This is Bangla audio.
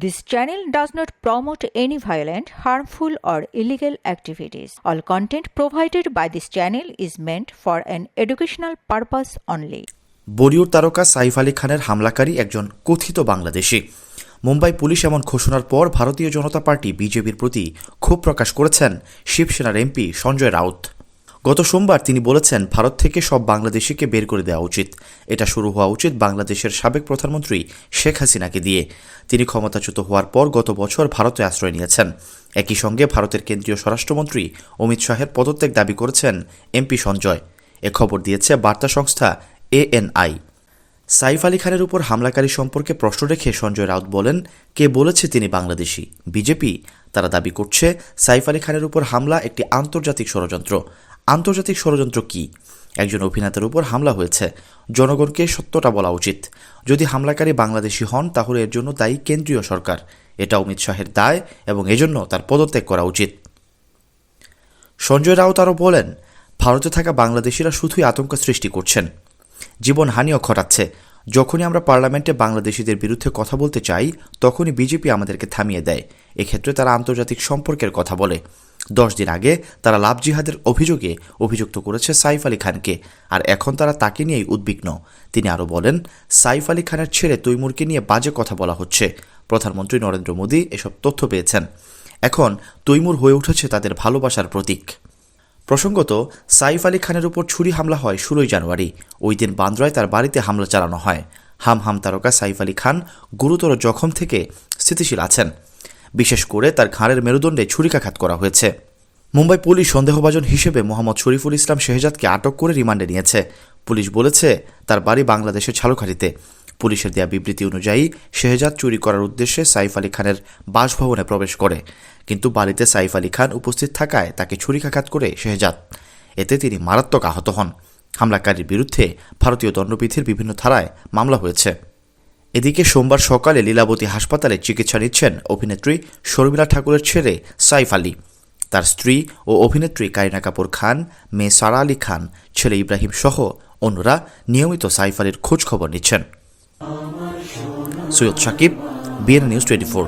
This channel does not promote any violent, harmful, or illegal activities. All content provided by this channel is meant for an educational purpose only. Bollywood তারকা সাইফ আলী খানের হামলাকারী একজন কথিত বাংলাদেশি মুম্বাই পুলিশ এমন ঘোষণার পর ভারতীয় জনতা পার্টি বিজেপির প্রতি ক্ষোভ প্রকাশ করেছেন শিবসেনার এমপি সঞ্জয় রাউত গত সোমবার তিনি বলেছেন, ভারত থেকে সব বাংলাদেশিকে বের করে দেওয়া উচিত। এটা শুরু হওয়া উচিত বাংলাদেশের সাবেক প্রধানমন্ত্রী শেখ হাসিনাকে দিয়ে। তিনি ক্ষমতাচ্যুত হওয়ার পর গত বছর ভারতে আশ্রয় নিয়েছেন। একই সঙ্গে ভারতের কেন্দ্রীয় স্বরাষ্ট্রমন্ত্রী অমিত শাহের পদত্যাগ দাবি করেছেন এমপি সঞ্জয়। এ খবর দিয়েছে বার্তা সংস্থা এএনআই। সাইফ আলী খানের উপর হামলাকারী সম্পর্কে প্রশ্ন রেখে সঞ্জয় রাউত বলেন, কে বলেছে তিনি বাংলাদেশি? বিজেপি? তারা দাবি করছে, সাইফ আলী খানের উপর হামলা একটি আন্তর্জাতিক ষড়যন্ত্র। আন্তর্জাতিক ষড়যন্ত্র কি? একজন অভিনেতার উপর হামলা হয়েছে। জনগণকে সত্যটা বলা উচিত। যদি হামলাকারী বাংলাদেশি হন, তাহলে এর জন্য দায়ী কেন্দ্রীয় সরকার। এটা অমিত শাহের দায় এবং এজন্য তার পদত্যাগ করা উচিত। সঞ্জয় রাউত আরও বলেন, ভারতে থাকা বাংলাদেশিরা শুধুই আতঙ্ক সৃষ্টি করছেন। জীবন জীবনহানিও ঘটাচ্ছে। যখনই আমরা পার্লামেন্টে বাংলাদেশিদের বিরুদ্ধে কথা বলতে চাই, তখনই বিজেপি আমাদেরকে থামিয়ে দেয়। এক্ষেত্রে তারা আন্তর্জাতিক সম্পর্কের কথা বলে। দশ দিন আগে তারা লাভ জিহাদের অভিযোগে অভিযুক্ত করেছে সাইফ আলী খানকে, আর এখন তারা তাকে নিয়েই উদ্বিগ্ন। তিনি আরও বলেন, সাইফ আলী খানের ছেড়ে তৈমুরকে নিয়ে বাজে কথা বলা হচ্ছে। প্রধানমন্ত্রী নরেন্দ্র মোদী এসব তথ্য পেয়েছেন। এখন তৈমুর হয়ে উঠেছে তাদের ভালোবাসার প্রতীক। প্রসঙ্গত, সাইফ আলী খানের উপর ছুরি হামলা হয় ষোলোই জানুয়ারি। ওই দিন বান্দ্রায় তার বাড়িতে হামলা চালানো হয়। হাম হাম তারকা সাইফ আলী খান গুরুতর জখম থেকে স্থিতিশীল আছেন। বিশেষ করে তার ঘাড়ের মেরুদণ্ডে ছুরিকাঘাত করা হয়েছে। মুম্বাই পুলিশ সন্দেহভাজন হিসেবে মোহাম্মদ শরীফুল ইসলাম শেহজাদকে আটক করে রিমান্ডে নিয়েছে। পুলিশ বলেছে, তার বাড়ি বাংলাদেশের ঝালুখাড়িতে পুলিশের দেয়া বিবৃতি অনুযায়ী শেহজাদ চুরি করার উদ্দেশ্যে সাইফ আলী খানের বাসভবনে প্রবেশ করে। কিন্তু বাড়িতে সাইফ আলী খান উপস্থিত থাকায় তাকে ছুরিকাঘাত করে শেহজাদ। এতে তিনি মারাত্মক আহত হন। হামলাকারীর বিরুদ্ধে ভারতীয় দণ্ডবিধির বিভিন্ন ধারায় মামলা হয়েছে। এদিকে সোমবার সকালে লীলাবতী হাসপাতালে চিকিৎসা নিচ্ছেন অভিনেত্রী শর্মিলা ঠাকুরের ছেলে সাইফ আলী। তার স্ত্রী ও অভিনেত্রী কারিনা কাপুর খান, মেয়ে সারা আলী খান, ছেলে ইব্রাহিম সহ অন্যরা নিয়মিত সাইফ আলীর খোঁজ খবর নিচ্ছেন। Syed Sakib BN news twenty four